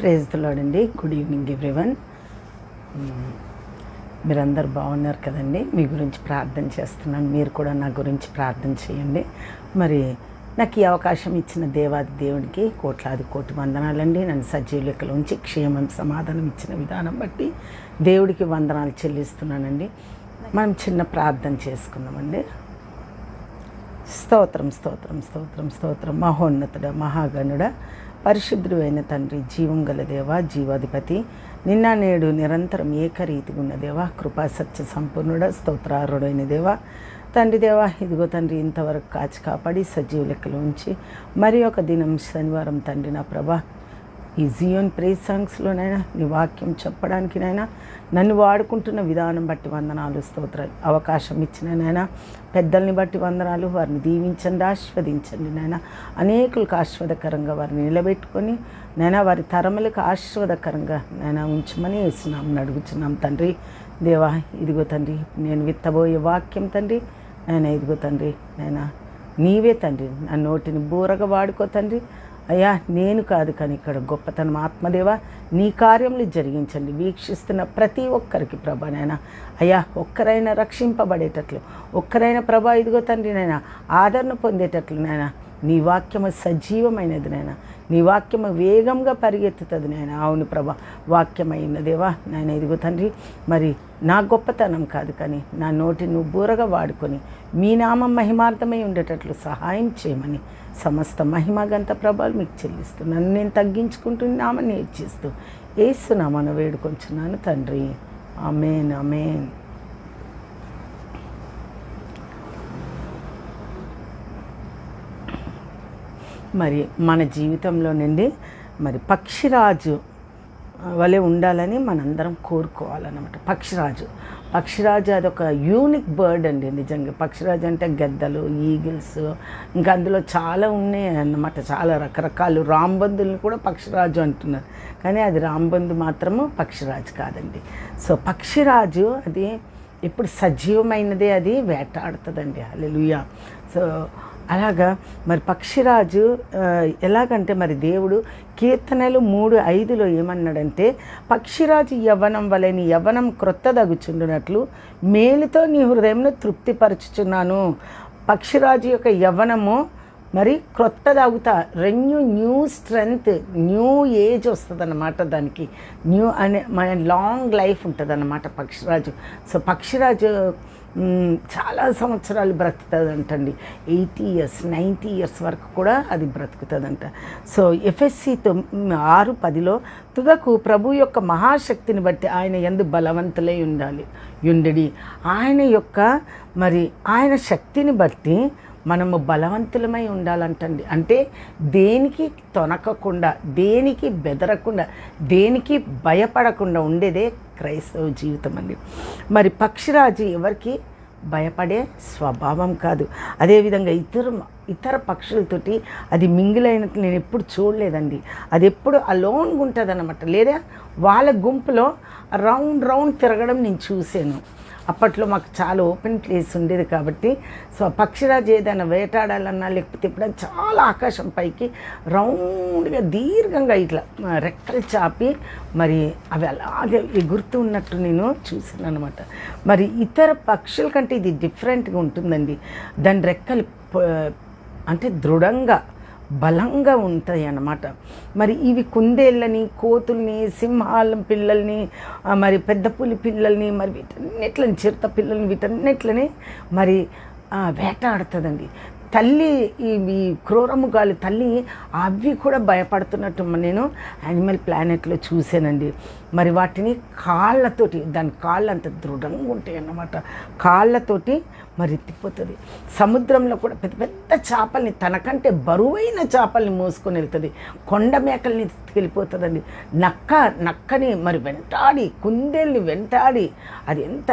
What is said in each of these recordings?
Praise అండి. Good evening everyone మీరందరు బాగున్నారు కదండి. మీ గురించి ప్రార్థన చేస్తున్నాను. మీరు కూడా నా గురించి ప్రార్థన చేయండి. మరి నాకు ఈ అవకాశం ఇచ్చిన దేవాది దేవునికి కోట్లాది కోటి వందనాలండి. నన్ను సజీవ లెక్కల ఉంచి క్షేమం సమాధానం ఇచ్చిన విధానం బట్టి దేవుడికి వందనాలు చెల్లిస్తున్నానండి. మనం చిన్న ప్రార్థన చేసుకుందామండి. స్తోత్రం స్తోత్రం స్తోత్రం స్తోత్రం. మహోన్నతుడ మహాగణుడ పరిశుద్ధుడు అయిన తండ్రి జీవం గల దేవ జీవాధిపతి నిన్న నేడు నిరంతరం ఏకరీతిగా ఉన్న దేవ కృపా సత్య సంపూర్ణుడ స్తోత్రారుడైన దేవ. తండ్రి దేవ ఇదిగో తండ్రి ఇంతవరకు కాచి కాపాడి సజీవ లెక్కలు ఉంచి మరి ఒక దినం శనివారం తండ్రి నా ప్రభా ఈ జియోన్ ప్రేస్ సాంగ్స్లోనైనా నీ వాక్యం చెప్పడానికి నైనా నన్ను వాడుకుంటున్న విధానం బట్టి వందనాలు స్తోత్రాలు అవకాశం ఇచ్చిన నైనా పెద్దల్ని బట్టి వందనాలు వారిని దీవించండి ఆస్వాదించండి నైనా అనేకులకు ఆస్వాదకరంగా వారిని నిలబెట్టుకొని నైనా వారి తరములకు ఆస్వాదకరంగా నైనా ఉంచమని వేస్తున్నాం అడుగుతున్నాం తండ్రి. దేవా ఇదిగో తండ్రి నేను విత్తబోయే వాక్యం తండ్రి. నాయన ఇదిగో తండ్రి నాయన నీవే తండ్రి నా నోటిని బూరగా వాడుకో తండ్రి. అయ్యా నేను కాదు కానీ ఇక్కడ గొప్పతనం ఆత్మదేవ నీ కార్యములు జరిగించండి. వీక్షిస్తున్న ప్రతి ఒక్కరికి ప్రభా నాయన. అయ్యా ఒక్కరైనా రక్షింపబడేటట్లు ఒక్కరైనా ప్రభా ఇదిగో తండ్రి నాయన ఆదరణ పొందేటట్లు నాయన నీ వాక్యము సజీవమైనది నాయన. నీ వాక్యము వేగంగా పరిగెత్తుతుంది నాయన. అవును ప్రభా వాక్యమైనదేవా నాయన ఇదిగో తండ్రి మరి నా గొప్పతనం కాదు కానీ నా నోటి నువ్వు బూరగా వాడుకొని మీ నామం మహిమార్థమై ఉండేటట్లు సహాయం చేయమని సమస్త మహిమగంత ప్రభావాలు మీకు చెల్లిస్తున్నాను నేను తగ్గించుకుంటున్నామని నేర్చిస్తూ ఏసునామను వేడుకొంచున్నాను తండ్రి. అమేన్ అమేన్ మరి మన జీవితంలో నుండి మరి పక్షిరాజు వలె ఉండాలని మనందరం కోరుకోవాలన్నమాట. పక్షిరాజు. పక్షిరాజు అది ఒక యూనిక్ బర్డ్ అండి నిజంగా. పక్షిరాజు అంటే గద్దలు ఈగిల్స్ ఇంకా అందులో చాలా ఉన్నాయి అన్నమాట. చాలా రకరకాలు. రాంబందుల్ని కూడా పక్షిరాజు అంటున్నారు. కానీ అది రాంబందు మాత్రము పక్షిరాజు కాదండి. సో పక్షిరాజు అది ఇప్పుడు సజీవమైనదే అది వేటాడుతుందండి. అలెలుయ సో అలాగా మరి పక్షిరాజు ఎలాగంటే మరి దేవుడు కీర్తనలు మూడు ఐదులో ఏమన్నాడంటే పక్షిరాజు యవ్వనం వలె నీ యవ్వనం క్రొత్తదగుచుండునట్లు మేలుతో నీ హృదయంను తృప్తిపరచుచున్నాను. పక్షిరాజు యొక్క యవ్వనము మరి క్రొత్తదవుతా renew new strength new age వస్తుంది అన్నమాట దానికి. న్యూ అనే మన లాంగ్ లైఫ్ ఉంటుంది అన్నమాట పక్షిరాజు. సో పక్షిరాజు చాలా సంవత్సరాలు బ్రతుకుతుందంటండి. ఎయిటీ ఇయర్స్ నైంటీ ఇయర్స్ వరకు కూడా అది బ్రతుకుతుందంట. సో ఎఫ్ఎస్సి ఆరు పదిలో తుదకు ప్రభు యొక్క మహాశక్తిని బట్టి ఆయన ఎందు బలవంతులై ఉండాలి యుండడి ఆయన యొక్క మరి ఆయన శక్తిని బట్టి మనము బలవంతులమై ఉండాలంటండి. అంటే దేనికి తొనకకుండా దేనికి బెదరకుండా దేనికి భయపడకుండా ఉండేదే క్రైస్తవ జీవితం అండి. మరి పక్షిరాజు ఎవరికి? భయపడే స్వభావం కాదు. అదేవిధంగా ఇతర ఇతర పక్షులతోటి అది మింగిలైనట్లు నేను ఎప్పుడు చూడలేదండి. అది ఎప్పుడు అలోన్గా ఉంటుంది అనమాట లేదా వాళ్ళ గుంపులో రౌండ్ రౌండ్ తిరగడం నేను చూశాను. అప్పట్లో మాకు చాలా ఓపెన్ ప్లేస్ ఉండేది కాబట్టి సో పక్షిరాజు ఏదైనా వేటాడాలన్నా లేకపోతే ఎప్పుడైనా చాలా ఆకాశం పైకి రౌండ్గా దీర్ఘంగా ఇట్లా రెక్కలు చాపి మరి అవి అలాగే ఎగురుతూ ఉన్నట్టు నేను చూసాను అనమాట మరి ఇతర పక్షుల కంటే ఇది డిఫరెంట్గా ఉంటుందండి. దాని రెక్కలు అంటే దృఢంగా బలంగా ఉంటాయి అన్నమాట మరి ఇవి కుందేళ్ళని కోతుల్ని సింహాల పిల్లల్ని మరి పెద్ద పులి పిల్లల్ని మరి వీటన్నిట్లని చిరుత పిల్లల్ని వీటన్నిట్లని మరి వేటాడుతుందండి. తల్లి ఈ ఈ క్రూరముగాలి తల్లి అవి కూడా భయపడుతున్నట్టు నేను యానిమల్ ప్లానెట్లో చూశానండి. మరి వాటిని కాళ్ళతోటి దాని కాళ్ళు అంత దృఢంగా ఉంటాయి అన్నమాట కాళ్ళతోటి మరి ఎత్తిపోతుంది సముద్రంలో కూడా పెద్ద పెద్ద చేపల్ని తనకంటే బరువైన చేపల్ని మోసుకొని వెళ్తుంది. కొండ మేకల్ని వెళ్ళిపోతుందండి నక్క నక్కని మరి వెంటాడి కుందేల్ని వెంటాడి అది ఎంత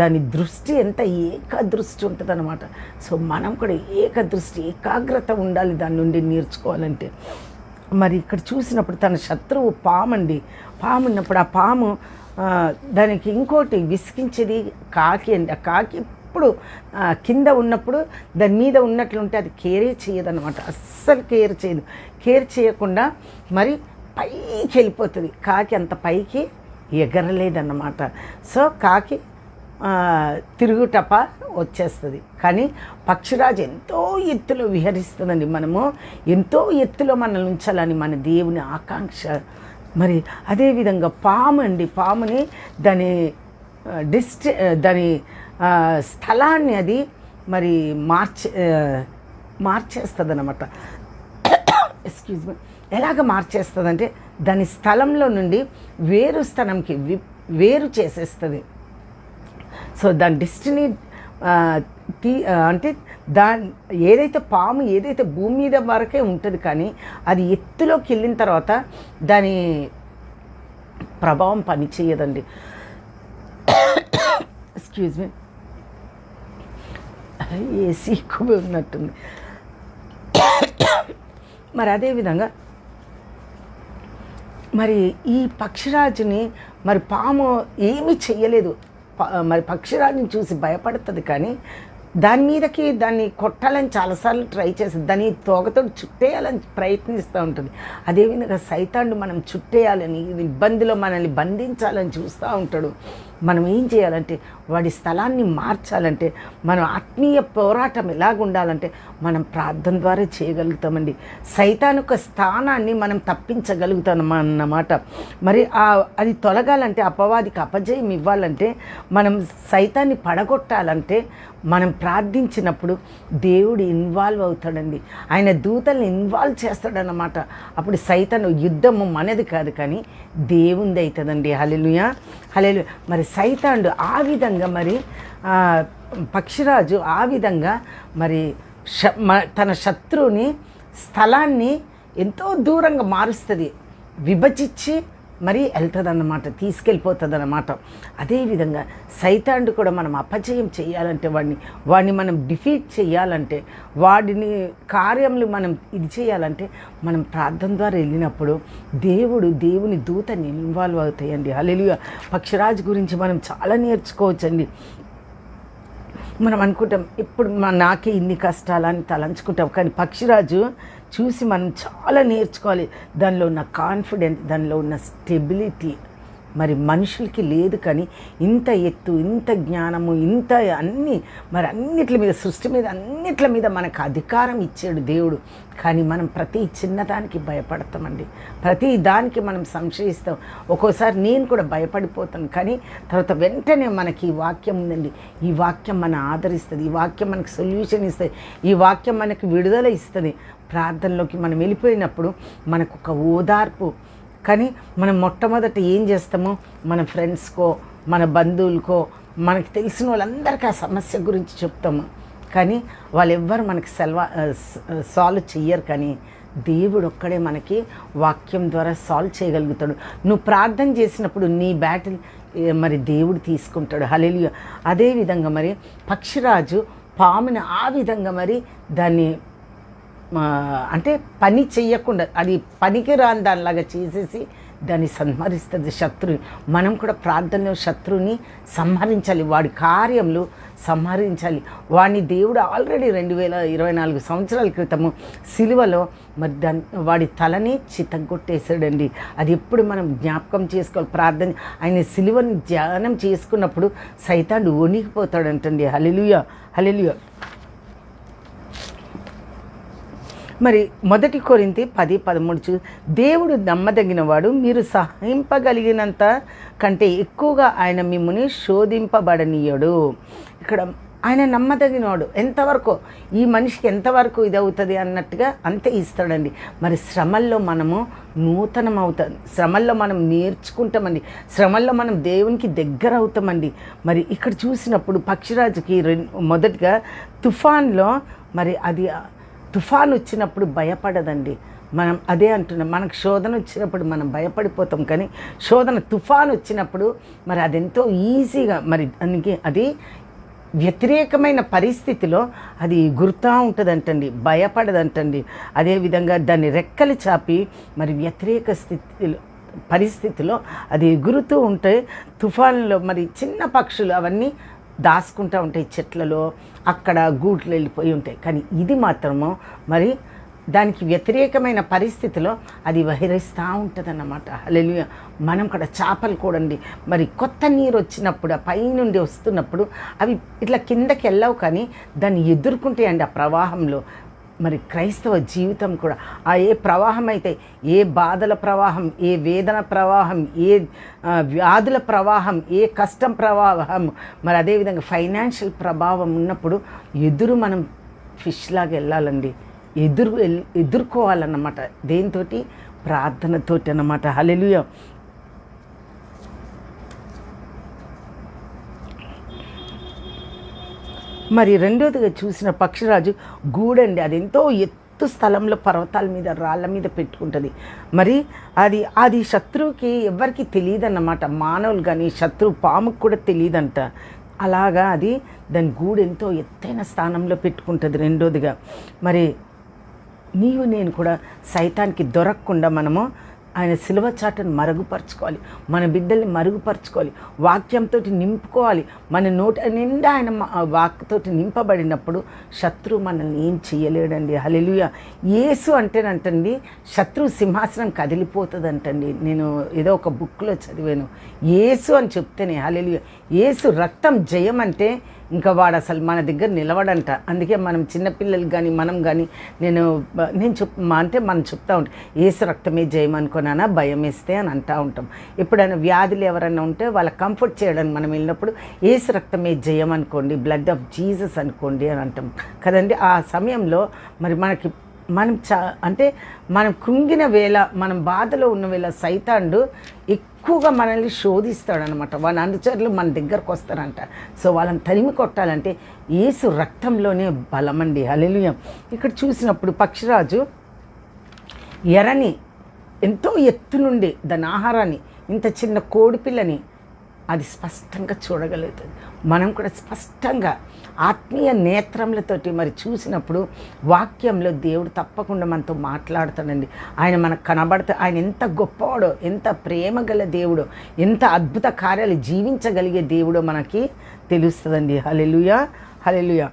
దాని దృష్టి ఎంత ఏక దృష్టి ఉంటుంది అనమాట సో మనం కూడా ఏక దృష్టి ఏకాగ్రత ఉండాలి దాని నుండి నేర్చుకోవాలంటే. మరి ఇక్కడ చూసినప్పుడు తన శత్రువు పాము అండి. పాము ఉన్నప్పుడు ఆ పాము దానికి ఇంకోటి విసిగించేది కాకి అండి. ఆ కాకి ఉన్నప్పుడు కింద ఉన్నప్పుడు దాని మీద ఉన్నట్లుంటే అది కేరే చేయదన్నమాట. అస్సలు కేర్ చేయదు. కేర్ చేయకుండా మరి పైకి వెళ్ళిపోతుంది. కాకి అంత పైకి ఎగరలేదన్నమాట. సో కాకి తిరుగుటప వచ్చేస్తుంది. కానీ పక్షిరాజు ఎంతో ఎత్తులో విహరిస్తుందండి మనము. ఎంతో ఎత్తులో మనల్ని ఉంచాలని మన దేవుని ఆకాంక్ష. మరి అదేవిధంగా పాము అండి. పాముని దాని డిస్ట్రి దాని స్థలాన్ని అది మరి మార్చే మార్చేస్తుంది అనమాట ఎక్స్క్యూజ్ మీ ఎలాగ మార్చేస్తుందంటే దాని స్థలంలో నుండి వేరు స్థలంకి వి వేరు చేసేస్తుంది. సో దాని డెస్టినీ తీ అంటే దాని ఏదైతే పాము ఏదైతే భూమి మీద వరకే ఉంటుంది కానీ అది ఎత్తులోకి వెళ్ళిన తర్వాత దాని ప్రభావం పనిచేయదండి. ఎక్స్క్యూజ్ మీ ఏసీ ఎక్కువ ఉన్నట్టుంది మరి అదేవిధంగా మరి ఈ పక్షిరాజుని మరి పాము ఏమీ చెయ్యలేదు. మరి పక్షిరాజుని చూసి భయపడుతుంది కానీ దాని మీదకి దాన్ని కొట్టాలని చాలాసార్లు ట్రై చేసి దాన్ని తోగతో చుట్టేయాలని ప్రయత్నిస్తూ ఉంటుంది. అదేవిధంగా సైతాన్ని మనం చుట్టేయాలని ఇబ్బందిలో మనల్ని బంధించాలని చూస్తూ ఉంటాడు. మనం ఏం చేయాలంటే వాడి స్థలాన్ని మార్చాలంటే మనం ఆత్మీయ పోరాటం ఎలాగుండాలంటే మనం ప్రార్థన ద్వారా చేయగలుగుతామండి. సైతాన్ యొక్క స్థానాన్ని మనం తప్పించగలుగుతాం అన్నమాట. మరి అది తొలగాలంటే అపవాదికి అపజయం ఇవ్వాలంటే మనం సైతాన్ని పడగొట్టాలంటే మనం ప్రార్థించినప్పుడు దేవుడు ఇన్వాల్వ్ అవుతాడండి. ఆయన దూతల్ని ఇన్వాల్వ్ చేస్తాడన్నమాట. అప్పుడు సైతను యుద్ధము మనది కాదు కానీ దేవుంది అవుతుందండి. హలెలుయ హలెలు మరి సైతాండు ఆ విధంగా మరి పక్షిరాజు ఆ విధంగా మరి శ మ- తన శత్రువుని స్థలాన్ని ఎంతో దూరంగా మారుస్తుంది. విభజించి మరీ వెళ్తుంది అన్నమాట తీసుకెళ్ళిపోతుంది అన్నమాట అదేవిధంగా సైతాండు కూడా మనం అపజయం చేయాలంటే వాడిని వాడిని మనం డిఫీట్ చేయాలంటే వాడిని కార్యములు మనం ఇది చేయాలంటే మనం ప్రార్థన ద్వారా వెళ్ళినప్పుడు దేవుడు దేవుని దూతని ఇన్వాల్వ్ అవుతాయండి. హల్లెలూయా. పక్షిరాజు గురించి మనం చాలా నేర్చుకోవచ్చండి. మనం అనుకుంటాం ఇప్పుడు మా నాకే ఇన్ని కష్టాలని తలంచుకుంటాం. కానీ పక్షిరాజు చూసి మనం చాలా నేర్చుకోవాలి. దానిలో ఉన్న కాన్ఫిడెంట్ దానిలో ఉన్న స్టెబిలిటీ మరి మనుషులకి లేదు కానీ ఇంత ఎత్తు ఇంత జ్ఞానము ఇంత అన్ని మరి అన్నిట్ల మీద సృష్టి మీద అన్నిట్ల మీద మనకు అధికారం ఇచ్చాడు దేవుడు. కానీ మనం ప్రతి చిన్నదానికి భయపడతామండి. ప్రతి దానికి మనం సంశయిస్తాం. ఒక్కోసారి నేను కూడా భయపడిపోతాను. కానీ తర్వాత వెంటనే మనకి ఈ వాక్యం ఉందండి. ఈ వాక్యం మన ఆదరిస్తుంది. ఈ వాక్యం మనకు సొల్యూషన్ ఇస్తుంది. ఈ వాక్యం మనకు విడుదల ఇస్తుంది. ప్రార్థనలోకి మనం వెళ్ళిపోయినప్పుడు మనకు ఒక ఓదార్పు కానీ మనం మొట్టమొదట ఏం చేస్తామో మన ఫ్రెండ్స్కో మన బంధువులకో మనకు తెలిసిన వాళ్ళందరికీ ఆ సమస్య గురించి చెప్తాము. కానీ వాళ్ళెవ్వరు మనకి సెల్వా సాల్వ్ చెయ్యరు కానీ దేవుడు ఒక్కడే మనకి వాక్యం ద్వారా సాల్వ్ చేయగలుగుతాడు. నువ్వు ప్రార్థన చేసినప్పుడు నీ బ్యాటిల్ మరి దేవుడు తీసుకుంటాడు. హలెలియ అదేవిధంగా మరి పక్షిరాజు పాముని ఆ విధంగా మరి దాన్ని అంటే పని చెయ్యకుండా అది పనికి రాని దానిలాగా చేసేసి దాన్ని సంహరిస్తుంది శత్రువు. మనం కూడా ప్రార్థనలో శత్రువుని సంహరించాలి వాడి కార్యములు సంహరించాలి. వాడిని దేవుడు ఆల్రెడీ రెండు వేల ఇరవై నాలుగు సంవత్సరాల క్రితము సిలువలో మరి దాని వాడి తలని చితగొట్టేశాడండి అది ఎప్పుడు మనం జ్ఞాపకం చేసుకోవాలి ప్రార్థన ఆయన సిలువని ధ్యానం చేసుకున్నప్పుడు సైతాన్ని వణికిపోతాడంటండి. హలెలుయ హలెలుయ మరి మొదటి కొరింతి పది పదమూడు చూ దేవుడు నమ్మదగినవాడు మీరు సహింపగలిగినంత కంటే ఎక్కువగా ఆయన మిమ్మల్ని శోధింపబడనీయడు. ఇక్కడ ఆయన నమ్మదగినవాడు. ఎంతవరకు? ఈ మనిషికి ఎంతవరకు ఇది అవుతుంది అన్నట్టుగా అంతే ఇస్తాడండి. మరి శ్రమల్లో మనము నూతనం అవుతాం శ్రమల్లో మనం నేర్చుకుంటామండి. శ్రమల్లో మనం దేవునికి దగ్గర అవుతామండి మరి ఇక్కడ చూసినప్పుడు పక్షిరాజుకి రెం- మొదటిగా తుఫాన్లో మరి అది తుఫాన్ వచ్చినప్పుడు భయపడదండి. మనం అదే అంటున్నాం మనకు శోధన వచ్చినప్పుడు మనం భయపడిపోతాం కానీ శోధన తుఫాన్ వచ్చినప్పుడు మరి అదెంతో ఈజీగా మరి దానికి అది వ్యతిరేకమైన పరిస్థితిలో అది గుర్తా ఉంటుందంటండి భయపడదంటండి. అదేవిధంగా దాన్ని రెక్కలు చాపి మరి వ్యతిరేక స్థితిలో పరిస్థితిలో అది ఎగురుతూ ఉంటే తుఫాన్లో మరి చిన్న పక్షులు అవన్నీ దాచుకుంటూ ఉంటాయి చెట్లలో అక్కడ గూట్లు వెళ్ళిపోయి ఉంటాయి. కానీ ఇది మాత్రము మరి దానికి వ్యతిరేకమైన పరిస్థితిలో అది వహిరిస్తూ ఉంటుంది అన్నమాట మనం కూడా చేపలు కూడండి. మరి కొత్త నీరు వచ్చినప్పుడు ఆ పైనుండి వస్తున్నప్పుడు అవి ఇట్లా కిందకి వెళ్ళవు కానీ దాన్ని ఎదుర్కొంటాయండి ఆ ప్రవాహంలో. మరి క్రైస్తవ జీవితం కూడా ఆ ఏ ప్రవాహం అయితే ఏ బాధల ప్రవాహం ఏ వేదన ప్రవాహం ఏ వ్యాధుల ప్రవాహం ఏ కష్టం ప్రవాహం మరి అదేవిధంగా ఫైనాన్షియల్ ప్రభావం ఉన్నప్పుడు ఎదురు మనం ఫిష్ లాగా వెళ్ళాలండి. ఎదురు ఎదుర్కోవాలన్నమాట. దేనితోటి? ప్రార్థనతోటి అన్నమాట. హలెలుయ మరి రెండోదిగా చూసిన పక్షిరాజు గూడండి అది ఎంతో ఎత్తు స్థలంలో పర్వతాల మీద రాళ్ళ మీద పెట్టుకుంటుంది. మరి అది అది శత్రువుకి ఎవరికి తెలియదన్నమాట. మానవులు కానీ శత్రువు పాముకు కూడా తెలియదంట. అలాగా అది దాని గూడు ఎంతో ఎత్తైన స్థానంలో పెట్టుకుంటుంది రెండోదిగా. మరి నీవు నేను కూడా సైతానికి దొరకకుండా మనము ఆయన సిలువ చాటను మరుగుపరచుకోవాలి. మన బిడ్డల్ని మరుగుపరచుకోవాలి. వాక్యంతో నింపుకోవాలి. మన నోట నిండా ఆయన మా- వాక్తోటి నింపబడినప్పుడు శత్రువు మనల్ని ఏం చేయలేడండి హలెలుయ యేసు అంటేనంటండి శత్రువు సింహాసనం కదిలిపోతుంది అంటండి నేను ఏదో ఒక బుక్లో చదివాను. ఏసు అని చెప్తేనే హలెలుయ ఏసు రక్తం జయం అంటే ఇంకా వాడు అసలు మన దగ్గర నిలవడంట. అందుకే మనం చిన్నపిల్లలు కానీ మనం కానీ నేను నేను చెప్ మా- అంటే మనం చెప్తా ఉంటాం. ఏసు రక్తమే జయం భయం వేస్తే అని అంటూ ఉంటాం. ఎప్పుడైనా వ్యాధులు ఎవరైనా ఉంటే వాళ్ళ కంఫర్ట్ చేయడానికి మనం వెళ్ళినప్పుడు ఏసు రక్తమే జయం అనుకోండి బ్లడ్ ఆఫ్ జీసస్ అనుకోండి అని అంటాం. కదండి? ఆ సమయంలో మరి మనకి మనం చా అంటే మనం కృంగిన వేళ మనం బాధలో ఉన్న వేళ సైతాండు ఎక్కువగా మనల్ని శోధిస్తాడనమాట. వాళ్ళ అనుచరులు మన దగ్గరకు వస్తారంట. సో వాళ్ళని తరిమి కొట్టాలంటే ఏసు రక్తంలోనే బలమండి. హల్లెలూయా. ఇక్కడ చూసినప్పుడు పక్షిరాజు ఎరని ఎంతో ఎత్తు నుండి దాని ఆహారాన్ని ఇంత చిన్న కోడిపిల్లని అది స్పష్టంగా చూడగలుగుతుంది. మనం కూడా స్పష్టంగా ఆత్మీయ నేత్రములతోటి మరి చూసినప్పుడు వాక్యంలో దేవుడు తప్పకుండా మనతో మాట్లాడుతాడండి. ఆయన మనకు కనబడతా ఆయన ఎంత గొప్పవాడో ఎంత ప్రేమ గల దేవుడో ఎంత అద్భుత కార్యాలు జీవించగలిగే దేవుడో మనకి తెలుస్తుందండి. హలెలుయా హలెలుయా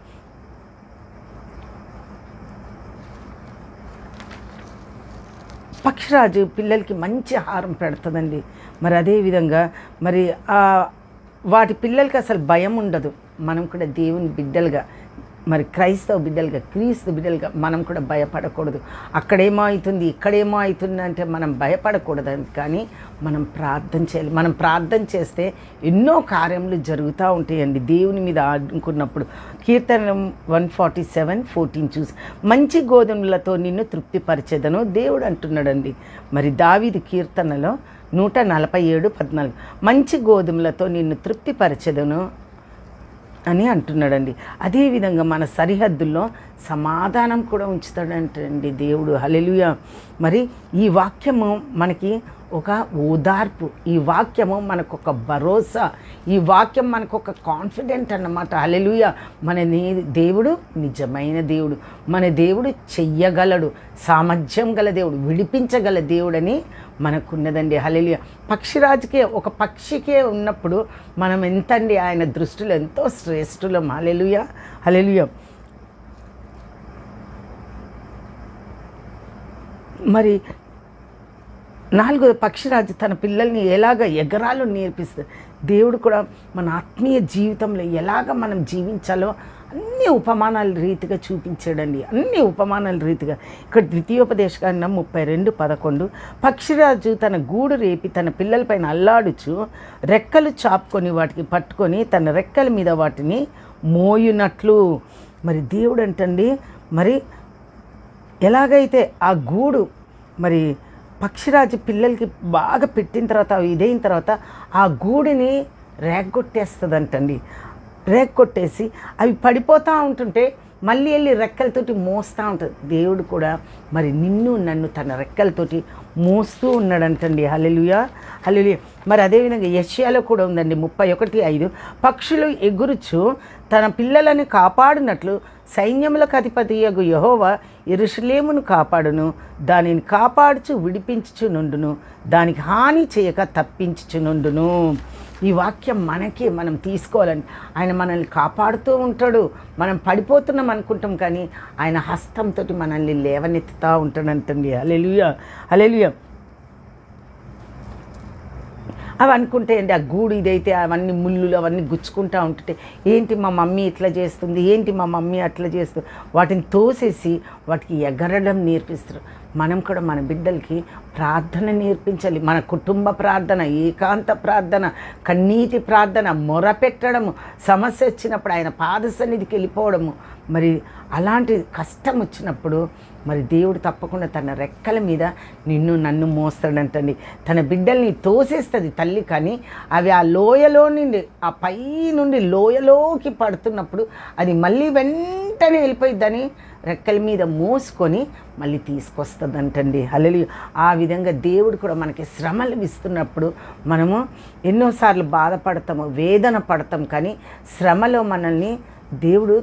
పక్షిరాజు పిల్లలకి మంచి ఆహారం పెడుతుందండి. మరి అదేవిధంగా మరి ఆ వాటి పిల్లలకి అసలు భయం ఉండదు. మనం కూడా దేవుని బిడ్డలుగా మరి క్రైస్తవ బిడ్డలుగా క్రీస్తు బిడ్డలుగా మనం కూడా భయపడకూడదు. అక్కడేమో అవుతుంది ఇక్కడేమో అవుతుంది అంటే మనం భయపడకూడదు. కానీ మనం ప్రార్థన చేయాలి. మనం ప్రార్థన చేస్తే ఎన్నో కార్యములు జరుగుతూ ఉంటాయండి. దేవుని మీద ఆడుకున్నప్పుడు కీర్తన వన్ ఫార్టీ సెవెన్ ఫోర్టీన్ చూసి మంచి గోధుమలతో నిన్ను తృప్తిపరిచేదను దేవుడు అంటున్నాడండి. మరి దావిది కీర్తనలో నూట నలభై ఏడు పద్నాలుగు. మంచి గోధుమలతో నిన్ను తృప్తిపరచదును అని అంటున్నాడండి. అదేవిధంగా మన సరిహద్దుల్లో సమాధానం కూడా ఉంచుతాడంటండి దేవుడు. హలెలుయ మరి ఈ వాక్యము మనకి ఒక ఓదార్పు ఈ వాక్యము మనకు ఒక భరోసా. ఈ వాక్యం మనకు ఒక కాన్ఫిడెంట్ అన్నమాట. అలెలుయ మన నీ- దేవుడు నిజమైన దేవుడు. మన దేవుడు చెయ్యగలడు. సామర్థ్యం గల దేవుడు. విడిపించగల దేవుడని మనకున్నదండి. హలెలుయ పక్షిరాజుకే ఒక పక్షికే ఉన్నప్పుడు మనం ఎంతండి ఆయన దృష్టిలో ఎంతో శ్రేష్ఠులం. హలెలుయ హలెలుయ మరి నాలుగో పక్షిరాజు తన పిల్లల్ని ఎలాగ ఎగరాలో నేర్పిస్తుంది దేవుడు కూడా మన ఆత్మీయ జీవితంలో ఎలాగ మనం జీవించాలో అన్ని ఉపమానాల రీతిగా చూపించాడండి. అన్ని ఉపమానాల రీతిగా. ఇక్కడ ద్వితీయోపదేశకాండం ముప్పై రెండు పదకొండు. పక్షిరాజు తన గూడు రేపి తన పిల్లలపైన అల్లాడుచు రెక్కలు చాపుకొని వాటికి పట్టుకొని తన రెక్కల మీద వాటిని మోయునట్లు. మరి దేవుడు అంటండి మరి ఎలాగైతే ఆ గూడు మరి పక్షిరాజు పిల్లలకి బాగా పెట్టిన తర్వాత అవి ఇదైన తర్వాత ఆ గూడిని రేగ్గొట్టేస్తుందంటండి రేగ్గొట్టేసి అవి పడిపోతూ ఉంటుంటే మళ్ళీ వెళ్ళి రెక్కలతోటి మోస్తూ ఉంటుంది. దేవుడు కూడా మరి నిన్ను నన్ను తన రెక్కలతోటి మోస్తూ ఉన్నాడంటండి. హల్లెలూయా హల్లెలూయా. మరి అదేవిధంగా యష్యాలో కూడా ఉందండి ముప్పై ఒకటి ఐదు. పక్షులు ఎగురుచు తన పిల్లలని కాపాడినట్లు సైన్యములకు అధిపతి యగు యహోవ ఎరుషలేమును కాపాడును దానిని కాపాడుచు విడిపించుచు నుండును దానికి హాని చేయక తప్పించుచు నుండును ఈ వాక్యం మనకి మనం తీసుకోవాలని ఆయన మనల్ని కాపాడుతూ ఉంటాడు. మనం పడిపోతున్నాం అనుకుంటాం కానీ ఆయన హస్తంతో మనల్ని లేవనెత్తుతూ ఉంటాడంతండి అలెలుయ అలెలుయ అవి అనుకుంటే అండి ఆ గూడు ఇదైతే అవన్నీ ముళ్ళులు అవన్నీ గుచ్చుకుంటా ఉంటుంటే ఏంటి మా మమ్మీ ఇట్లా చేస్తుంది? ఏంటి మా మమ్మీ అట్లా చేస్తుంది? వాటిని తోసేసి వాటికి ఎగరడం నేర్పిస్తారు. మనం కూడా మన బిడ్డలకి ప్రార్థన నేర్పించాలి. మన కుటుంబ ప్రార్థన ఏకాంత ప్రార్థన కన్నీటి ప్రార్థన మొరపెట్టడము. సమస్య వచ్చినప్పుడు ఆయన పాద సన్నిధికి వెళ్ళిపోవడము. మరి అలాంటి కష్టం వచ్చినప్పుడు మరి దేవుడు తప్పకుండా తన రెక్కల మీద నిన్ను నన్ను మోస్తాడంటండి. తన బిడ్డల్ని తోసేస్తుంది తల్లి కానీ అవి ఆ లోయలో నుండి ఆ పై నుండి లోయలోకి పడుతున్నప్పుడు అది మళ్ళీ వెంటనే వెళ్ళిపోయిద్దని రెక్కల మీద మోసుకొని మళ్ళీ తీసుకొస్తుందంటండి. అలలి ఆ విధంగా దేవుడు కూడా మనకి శ్రమలు ఇస్తున్నప్పుడు మనము ఎన్నోసార్లు బాధపడతాము వేదన పడతాం కానీ శ్రమలో మనల్ని దేవుడు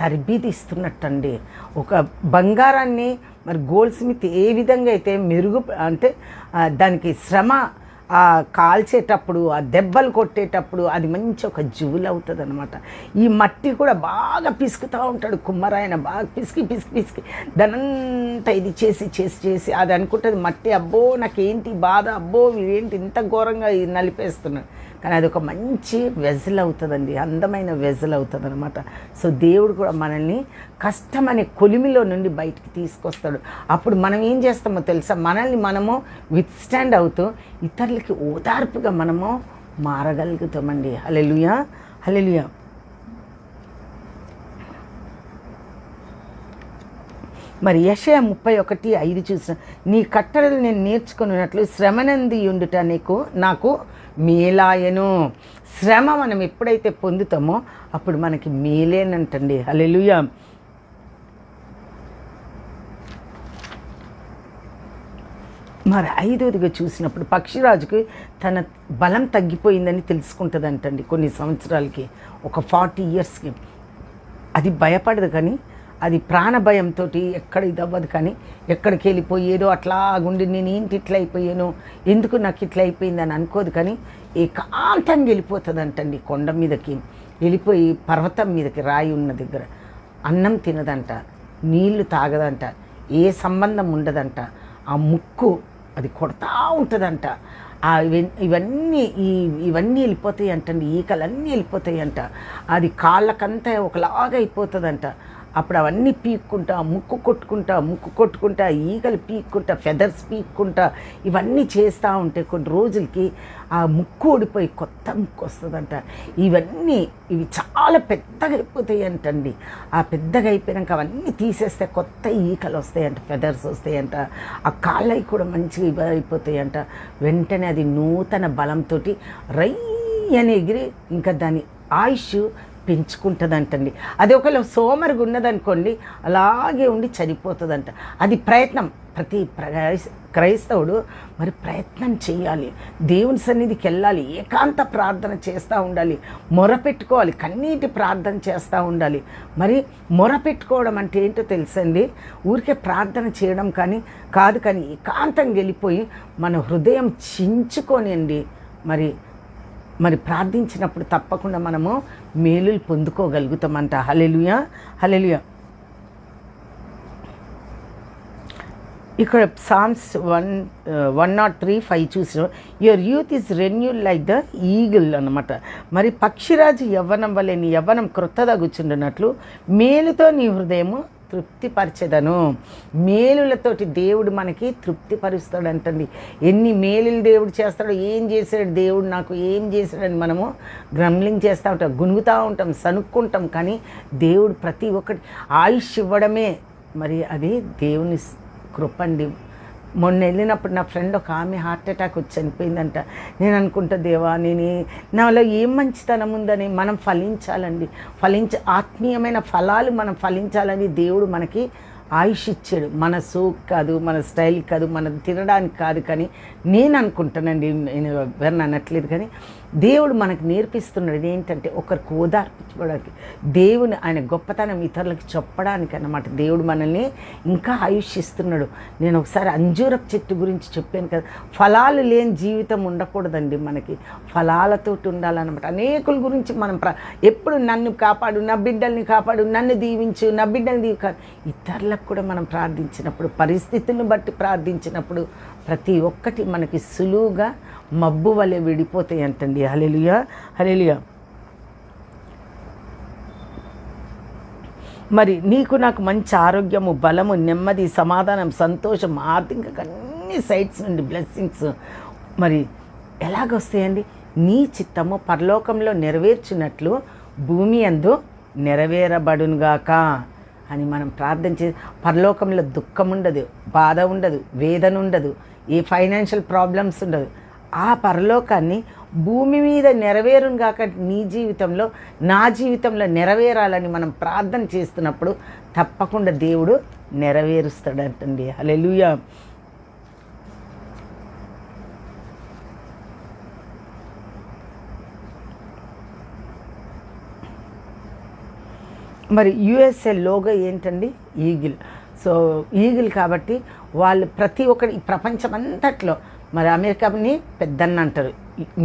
తరబీతి ఇస్తున్నట్టండి ఒక బంగారాన్ని మరి గోల్డ్ స్మిత్ ఏ విధంగా అయితే మెరుగు అంటే దానికి శ్రమ కాల్చేటప్పుడు ఆ దెబ్బలు కొట్టేటప్పుడు అది మంచి ఒక జువులు అవుతుంది అనమాట ఈ మట్టి కూడా బాగా పిసుకుతూ ఉంటాడు కుమ్మరాయన బాగా పిసికి పిసికి పిసికి. దానంతా ఇది చేసి చేసి చేసి అది అనుకుంటుంది మట్టి అబ్బో నాకేంటి బాధ? అబ్బో ఇవేంటి ఇంత ఘోరంగా ఇది నలిపేస్తున్నాడు? కానీ అది ఒక మంచి వెజల్ అవుతుందండి అందమైన వెజల్ అవుతుంది అనమాట సో దేవుడు కూడా మనల్ని కష్టం అనే కొలిమిలో నుండి బయటికి తీసుకొస్తాడు. అప్పుడు మనం ఏం చేస్తామో తెలుసా? మనల్ని మనము విత్ స్టాండ్ అవుతూ ఇతరులకి ఓదార్పుగా మనము మారగలుగుతామండి. హలెలుయా హలెలుయా మరి యశయ ముప్పై ఒకటి ఐదు చూసిన నీ కట్టడలు నేను నేర్చుకున్నట్లు శ్రమనంది ఉండుట నీకు నాకు మేలాయను. శ్రమ మనం ఎప్పుడైతే పొందుతామో అప్పుడు మనకి మేలేనంటండి. హల్లెలూయా. మరి ఐదవదిగా చూసినప్పుడు పక్షిరాజుకి తన బలం తగ్గిపోయిందని తెలుసుకుంటుందంటండి కొన్ని సంవత్సరాలకి ఒక ఫార్టీ ఇయర్స్కి. అది భయపడదు కానీ అది ప్రాణభయంతో ఎక్కడ ఇది అవ్వదు కానీ ఎక్కడికి వెళ్ళిపోయి ఏదో అట్లా గుండి నేను ఏంటి ఇట్లా అయిపోయాను ఎందుకు నాకు ఇట్లా అయిపోయిందని అనుకోదు కానీ ఏకాంతంగా వెళ్ళిపోతుంది అంటండి కొండ మీదకి. వెళ్ళిపోయి పర్వతం మీదకి రాయి ఉన్న దగ్గర అన్నం తినదంట నీళ్ళు తాగదంట ఏ సంబంధం ఉండదంట. ఆ ముక్కు అది కొడతా ఉంటుందంట. ఇవన్నీ ఈ ఇవన్నీ వెళ్ళిపోతాయి అంటండి ఈకలన్నీ వెళ్ళిపోతాయి అంట అది కాళ్ళకంతా ఒకలాగా అయిపోతుందంట. అప్పుడు అవన్నీ పీక్కుంటా ముక్కు కొట్టుకుంటా ముక్కు కొట్టుకుంటా ఈగలు పీక్కుంటా ఫెదర్స్ పీక్కుంటా ఇవన్నీ చేస్తూ ఉంటే కొన్ని రోజులకి ఆ ముక్కు ఊడిపోయి కొత్త ముక్కు వస్తుందంట. ఇవన్నీ ఇవి చాలా పెద్దగా అయిపోతాయి అంటండి ఆ పెద్దగా అయిపోయాక అవన్నీ తీసేస్తే కొత్త ఈకలు వస్తాయంట ఫెదర్స్ వస్తాయంట ఆ కాళ్ళవి కూడా మంచిగా ఇవి అయిపోతాయంట. వెంటనే అది నూతన బలంతో రై అని ఎగిరి ఇంకా దాని ఆయుష్ పెంచుకుంటుందంటండి. అది ఒకవేళ సోమరిగా ఉన్నదనుకోండి అలాగే ఉండి చనిపోతుందంట. అది ప్రయత్నం. ప్రతి క్రైస్తవుడు మరి ప్రయత్నం చేయాలి. దేవుని సన్నిధికి వెళ్ళాలి. ఏకాంత ప్రార్థన చేస్తూ ఉండాలి. మొరపెట్టుకోవాలి కన్నీటి ప్రార్థన చేస్తూ ఉండాలి. మరి మొరపెట్టుకోవడం అంటే ఏంటో తెలుసండి? ఊరికే ప్రార్థన చేయడం కానీ కాదు కానీ ఏకాంతం వెళ్ళిపోయి మన హృదయం చించుకొనిండి. మరి మరి ప్రార్థించినప్పుడు తప్పకుండా మనము మేలులు పొందుకోగలుగుతామంట. హలెలుయ హలెలుయ ఇక్కడ psalms one one naught three five చూసిన. Your youth is renewal like the eagle అనమాట మరి పక్షిరాజు యవ్వనం వలె నీ యవ్వనం క్రొత్తగా మేలుతో నీ హృదయము తృప్తిపరచదను. మేలులతోటి దేవుడు మనకి తృప్తిపరుస్తాడంటండి. ఎన్ని మేలులు దేవుడు చేస్తాడో ఏం చేశాడు దేవుడు నాకు ఏం చేశాడని మనము గ్రమ్లింగ్ చేస్తూ ఉంటాం గునుగుతూ ఉంటాం సనుక్కుంటాం. కానీ దేవుడు ప్రతి ఒక్కటి ఆయుష్ ఇవ్వడమే. మరి అది దేవుని కృపండి మొన్న వెళ్ళినప్పుడు నా ఫ్రెండ్ ఒక ఆమె హార్ట్ అటాక్ వచ్చి చనిపోయిందంట. నేను అనుకుంటా దేవా నేను నాలో ఏం మంచితనం ఉందని మనం ఫలించాలండి. ఫలించ ఆత్మీయమైన ఫలాలు మనం ఫలించాలని దేవుడు మనకి ఆయుష్ ఇచ్చాడు. మన సోక్ కాదు మన స్టైల్ కాదు మన తినడానికి కాదు కానీ నేను అనుకుంటానండి నేను ఎవరిని అనట్లేదు కానీ దేవుడు మనకు నేర్పిస్తున్నాడు ఏంటంటే ఒకరికి ఓదార్పించుకోవడానికి దేవుని ఆయన గొప్పతనం ఇతరులకు చెప్పడానికి అన్నమాట. దేవుడు మనల్ని ఇంకా ఆయుష్ ఇస్తున్నాడు నేను ఒకసారి అంజూరపు చెట్టు గురించి చెప్పాను కదా. ఫలాలు లేని జీవితం ఉండకూడదండి మనకి. ఫలాలతోటి ఉండాలన్నమాట. అనేకుల గురించి మనం ప్ర ఎప్పుడు నన్ను కాపాడు నా బిడ్డల్ని కాపాడు నన్ను దీవించు నా బిడ్డల్ని దీవి కాదు. ఇతరులకు కూడా మనం ప్రార్థించినప్పుడు పరిస్థితులను బట్టి ప్రార్థించినప్పుడు ప్రతి ఒక్కటి మనకి సులువుగా మబ్బు వలె విడిపోతాయి అంటండి. హలెలుయా హలెలుయా మరి నీకు నాకు మంచి ఆరోగ్యము బలము నెమ్మది సమాధానం సంతోషం ఆర్థిక అన్ని సైట్స్ నుండి బ్లెస్సింగ్స్. మరి ఎలాగొస్తాయండి? నీ చిత్తము పరలోకంలో నెరవేర్చినట్లు భూమి అందు నెరవేరబడునుగాక అని మనం ప్రార్థన చే పరలోకంలో దుఃఖం ఉండదు బాధ ఉండదు వేదన ఉండదు ఏ ఫైనాన్షియల్ ప్రాబ్లమ్స్ ఉండదు. ఆ పరలోకాన్ని భూమి మీద నెరవేరును కాక నీ జీవితంలో నా జీవితంలో నెరవేరాలని మనం ప్రార్థన చేస్తున్నప్పుడు తప్పకుండా దేవుడు నెరవేరుస్తాడంటండి. హల్లెలూయా. మరి యుఎస్ఏ లోగో ఏంటండి? ఈగిల్. సో ఈగిల్ కాబట్టి వాళ్ళు ప్రతి ఒక్కరి ప్రపంచం అంతట్లో మరి అమెరికాని పెద్దన్న అంటారు.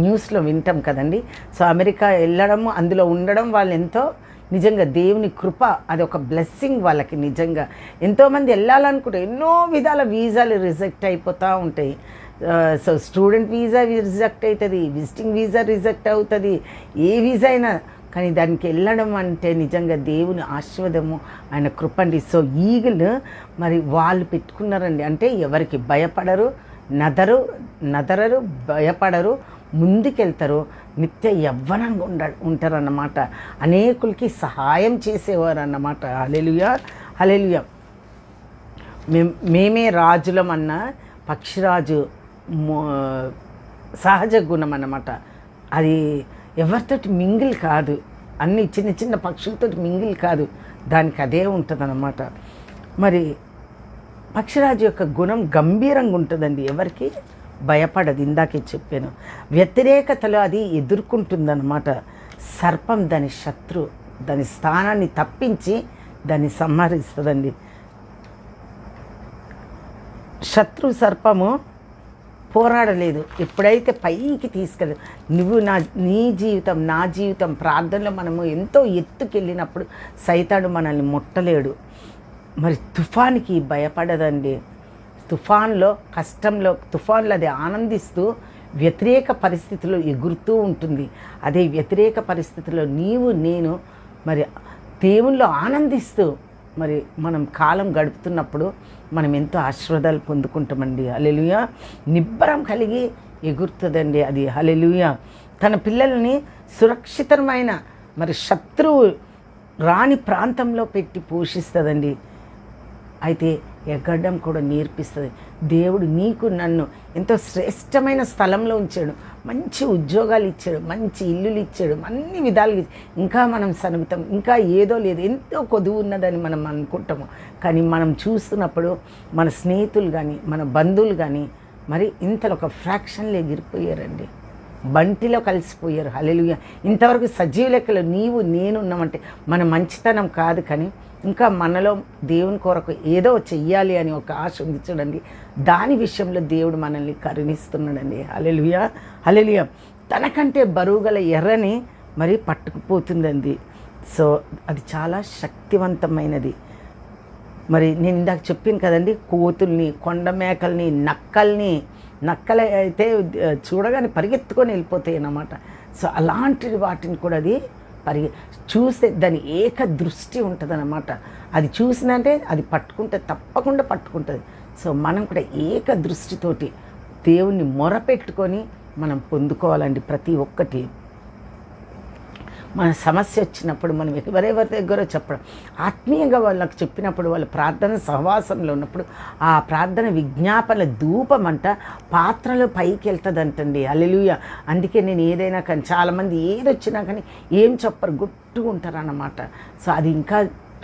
న్యూస్లో వింటాం కదండి. సో అమెరికా వెళ్ళడం అందులో ఉండడం వాళ్ళు ఎంతో నిజంగా దేవుని కృప అది ఒక బ్లెస్సింగ్ వాళ్ళకి నిజంగా. ఎంతోమంది వెళ్ళాలనుకుంటే ఎన్నో విధాల వీసాలు రిజెక్ట్ అయిపోతూ ఉంటాయి. సో స్టూడెంట్ వీసా రిజెక్ట్ అవుతుంది విజిటింగ్ వీసా రిజెక్ట్ అవుతుంది ఏ వీసా అయినా. కానీ దానికి వెళ్ళడం అంటే నిజంగా దేవుని ఆశీర్వదము ఆయన కృపండి సో ఈగలు మరి వాళ్ళు పెట్టుకున్నారండి. అంటే ఎవరికి భయపడరు నదరు నదరరు భయపడరు ముందుకెళ్తారు నిత్య యవ్వనంగా ఉండ ఉంటారన్నమాట. అనేకులకి సహాయం చేసేవారు అన్నమాట హలెలుయా హలెలుయా మేం మేమే రాజులం అన్న పక్షిరాజు మో- సహజ గుణం అన్నమాట అది ఎవరితోటి మింగిల్ కాదు. అన్ని చిన్న చిన్న పక్షులతోటి మింగిల్ కాదు. దానికి అదే ఉంటుంది మరి పక్షిరాజు యొక్క గుణం గంభీరంగా ఉంటుందండి. ఎవరికి? భయపడదు. ఇందాకే చెప్పాను. వ్యతిరేకతలో అది ఎదుర్కొంటుందన్నమాట. సర్పం దాని శత్రు దాని స్థానాన్ని తప్పించి దాన్ని సంహరిస్తుందండి. శత్రు సర్పము పోరాడలేదు. ఎప్పుడైతే పైకి తీసుకెళ్ళ నువ్వు నా నీ జీవితం నా జీవితం ప్రార్థనలో మనము ఎంతో ఎత్తుకెళ్ళినప్పుడు సైతాడు మనల్ని ముట్టలేడు. మరి తుఫాన్కి భయపడదండి. తుఫాన్లో కష్టంలో తుఫాన్లో అది ఆనందిస్తూ వ్యతిరేక పరిస్థితులు ఎగురుతూ ఉంటుంది. అదే వ్యతిరేక పరిస్థితుల్లో నీవు నేను మరి దేవుల్లో ఆనందిస్తూ మరి మనం కాలం గడుపుతున్నప్పుడు మనం ఎంతో ఆశీర్వాదాలు పొందుకుంటామండి. హలెలుయ నిబ్బరం కలిగి ఎగురుతుందండి అది. హలెలుయ తన పిల్లల్ని సురక్షితమైన మరి శత్రువు రాని ప్రాంతంలో పెట్టి పోషిస్తుందండి. అయితే ఎగ్గడం కూడా నేర్పిస్తుంది. దేవుడు నీకు నన్ను ఎంతో శ్రేష్టమైన స్థలంలో ఉంచాడు. మంచి ఉద్యోగాలు ఇచ్చాడు మంచి ఇల్లులు ఇచ్చాడు అన్ని విధాలుగా ఇంకా మనం సనుగుతాం ఇంకా ఏదో లేదు ఎంతో కొదువు ఉన్నదని మనం అనుకుంటాము. కానీ మనం చూస్తున్నప్పుడు మన స్నేహితులు కానీ మన బంధువులు కానీ మరి ఇంతలో ఒక ఫ్రాక్షన్లో ఎగిరిపోయారండి. బంటిలో కలిసిపోయారు. హలెలుగా ఇంతవరకు సజీవ లెక్కలో నీవు నేను ఉన్నామంటే మన మంచితనం కాదు కానీ ఇంకా మనలో దేవుని కొరకు ఏదో చెయ్యాలి అని ఒక ఆశ ఉంది చూడండి. దాని విషయంలో దేవుడు మనల్ని కరుణిస్తున్నాడండి. హల్లెలూయా హల్లెలూయా. తనకంటే బరువుగల ఎర్రని మరి పట్టుకుపోతుందండి. సో అది చాలా శక్తివంతమైనది. మరి నేను ఇందాక చెప్పాను కదండి కోతుల్ని కొండ మేకల్ని నక్కల్ని నక్కలు అయితే చూడగానే పరిగెత్తుకొని వెళ్ళిపోతాయి అన్నమాట. సో అలాంటి వాటిని కూడా అది పరి చూసే దాని ఏక దృష్టి ఉంటుంది అనమాట అది చూసినంటే అది పట్టుకుంటే తప్పకుండా పట్టుకుంటుంది. సో మనం కూడా ఏక దృష్టితోటి దేవుణ్ణి మొరపెట్టుకొని మనం పొందుకోవాలండి ప్రతి ఒక్కటి. మన సమస్య వచ్చినప్పుడు మనం ఎవరెవరి దగ్గర చెప్పడం. ఆత్మీయంగా వాళ్ళకి చెప్పినప్పుడు వాళ్ళ ప్రార్థన సహవాసంలో ఉన్నప్పుడు ఆ ప్రార్థన విజ్ఞాపన ధూపం అంట పాత్రలో పైకి వెళ్తుందంటండి. అల్లెలుయ అందుకే నేను ఏదైనా కానీ చాలామంది ఏది వచ్చినా కానీ ఏం చెప్పరు గుట్టుగా ఉంటారన్నమాట. సో అది ఇంకా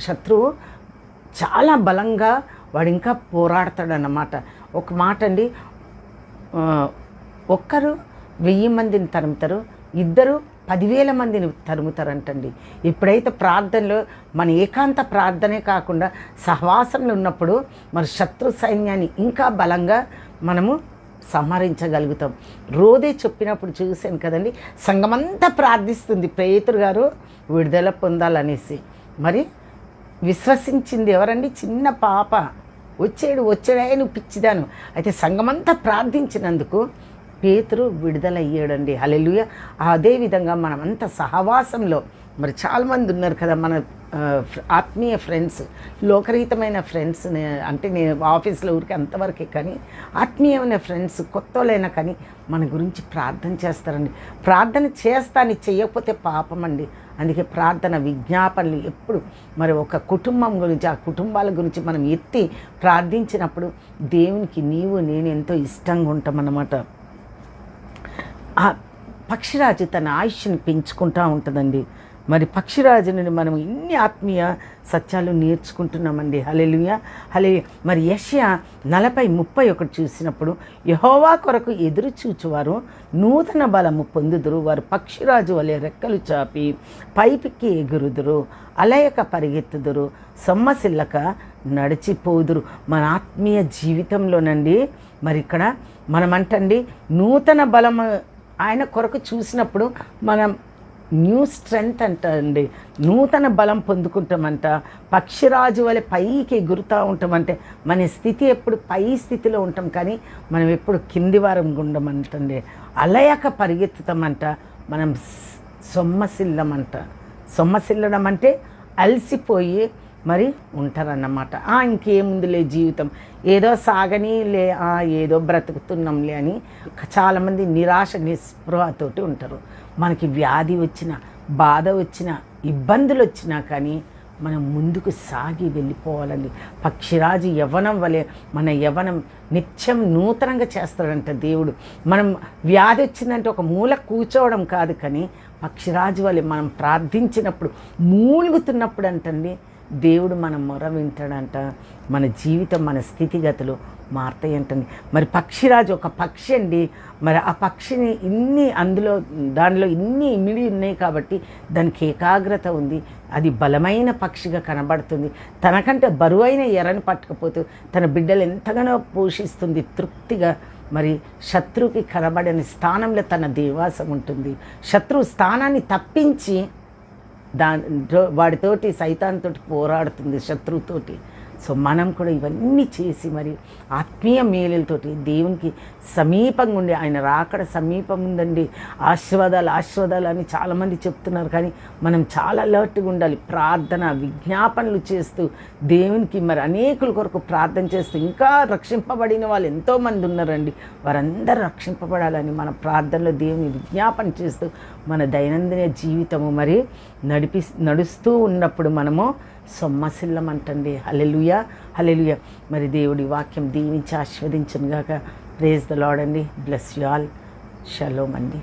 శత్రువు చాలా బలంగా వాడు ఇంకా పోరాడతాడన్నమాట. ఒక మాట అండి ఒక్కరు వెయ్యి మందిని తరుముతారు ఇద్దరు పదివేల మందిని తరుముతారంటండి. ఎప్పుడైతే ప్రార్థనలో మన ఏకాంత ప్రార్థనే కాకుండా సహవాసంలో ఉన్నప్పుడు మన శత్రు సైన్యాన్ని ఇంకా బలంగా మనము సంహరించగలుగుతాం. రోదే చెప్పినప్పుడు చూశాను కదండి సంఘమంతా ప్రార్థిస్తుంది ప్రేతురు గారు విడుదల పొందాలనేసి. మరి విశ్వసించింది ఎవరండి? చిన్న పాప. వచ్చాడు వచ్చాడే నువ్వు పిచ్చిదాను అయితే సంఘమంతా ప్రార్థించినందుకు పేతురు విడుదలయ్యాడండి. అలెలుయ అదేవిధంగా మనమంతా సహవాసంలో. మరి చాలామంది ఉన్నారు కదా మన ఆత్మీయ ఫ్రెండ్స్ లోకరహితమైన ఫ్రెండ్స్ అంటే నేను ఆఫీస్లో ఊరికి అంతవరకే కానీ ఆత్మీయమైన ఫ్రెండ్స్ కొత్తలైనా కానీ మన గురించి ప్రార్థన చేస్తారండి. ప్రార్థన చేస్తాను చేయకపోతే పాపం అండి. అందుకే ప్రార్థన విజ్ఞాపనలు ఎప్పుడు మరి ఒక కుటుంబం గురించి ఆ కుటుంబాల గురించి మనం ఎత్తి ప్రార్థించినప్పుడు దేవునికి నీవు నేను ఎంతో ఇష్టంగా ఉంటామన్నమాట. ఆ పక్షిరాజు తన ఆయుష్ని పెంచుకుంటూ ఉంటుందండి. మరి పక్షిరాజు నుండి మనం ఇన్ని ఆత్మీయ సత్యాలు నేర్చుకుంటున్నామండి. హలెలుయ హలే మరి యష్యా నలభై ముప్పై ఒకటి చూసినప్పుడు యహోవా కొరకు ఎదురు చూచువారు నూతన బలము పొందుదురు. వారు పక్షిరాజు వలె రెక్కలు చాపి పైపికి ఎగురుదురు అలయక పరిగెత్తుదురు సొమ్మసిల్లక నడిచిపోదురు. మన ఆత్మీయ జీవితంలోనండి మరి ఇక్కడ మనమంటండి నూతన బలము ఆయన కొరకు చూసినప్పుడు మనం న్యూ స్ట్రెంగ్త్ అంట అండి నూతన బలం పొందుకుంటామంట. పక్షిరాజు వలె పైకి ఎగురుతూ ఉంటామంటే మన స్థితి ఎప్పుడు పై స్థితిలో ఉంటాం కానీ మనం ఎప్పుడు కింది వారం ఉండమంటండి అలయక పరిగెత్తుతామంట. మనం సొమ్మసిల్లమంట. సొమ్మసిల్లడం అంటే అలసిపోయి మరి ఉంటారన్నమాట. "ఆ, ఇంకేముందిలే జీవితం. ఏదో సాగని లే "ఆ, ఏదో బ్రతుకుతున్నాంలే అని చాలామంది నిరాశ నిస్పృహతోటి ఉంటారు. మనకి వ్యాధి వచ్చిన బాధ వచ్చిన ఇబ్బందులు వచ్చినా కానీ మనం ముందుకు సాగి వెళ్ళిపోవాలండి. పక్షిరాజు యవనం వలె మన యవనం నిత్యం నూతనంగా చేస్తాడంట దేవుడు. మనం వ్యాధి వచ్చిందంటే ఒక మూల కూర్చోవడం కాదు కానీ పక్షిరాజు వలె మనం ప్రార్థించినప్పుడు మూలుగుతున్నప్పుడు అంటండి దేవుడు మన మొర వింటాడంట మన జీవితం మన స్థితిగతులు మారుతాయంటండి మరి పక్షిరాజు ఒక పక్షి అండి. మరి ఆ పక్షిని ఇన్ని అందులో దానిలో ఇన్ని ఇమిడి ఉన్నాయి కాబట్టి దానికి ఏకాగ్రత ఉంది. అది బలమైన పక్షిగా కనబడుతుంది. తనకంటే బరువైన ఎర్రని పట్టుకపోతూ తన బిడ్డలు ఎంతగానో పోషిస్తుంది. తృప్తిగా మరి శత్రువుకి కనబడని స్థానంలో తన దేవాసం ఉంటుంది. శత్రువు స్థానాన్ని తప్పించి దాని వాడితోటి సైతాన్తోటి పోరాడుతుంది శత్రువుతోటి. సో మనం కూడా ఇవన్నీ చేసి మరి ఆత్మీయ మేలులతోటి దేవునికి సమీపంగా ఉండి ఆయన రాకడ సమీపం ఉందండి. ఆశీర్వాదాలు ఆశీర్వాదాలు అని చాలామంది చెప్తున్నారు. కానీ మనం చాలా అలర్ట్గా ఉండాలి. ప్రార్థన విజ్ఞాపనలు చేస్తూ దేవునికి మరి అనేకుల కొరకు ప్రార్థన చేస్తూ ఇంకా రక్షింపబడిన వాళ్ళు ఎంతోమంది ఉన్నారండి. వారందరూ రక్షింపబడాలని మన ప్రార్థనలో దేవుని విజ్ఞాపన చేస్తూ మన దైనందిన జీవితము మరి నడిపి నడుస్తూ ఉన్నప్పుడు మనము సొమ్మసిల్లం అంటండి హలెలుయ హలెలుయ మరి దేవుడి వాక్యం దీవించి ఆస్వాదించను గాక ప్రేజ్ ద లాడ్ అండి. బ్లెస్ యు ఆల్ షలోమ్ అండి.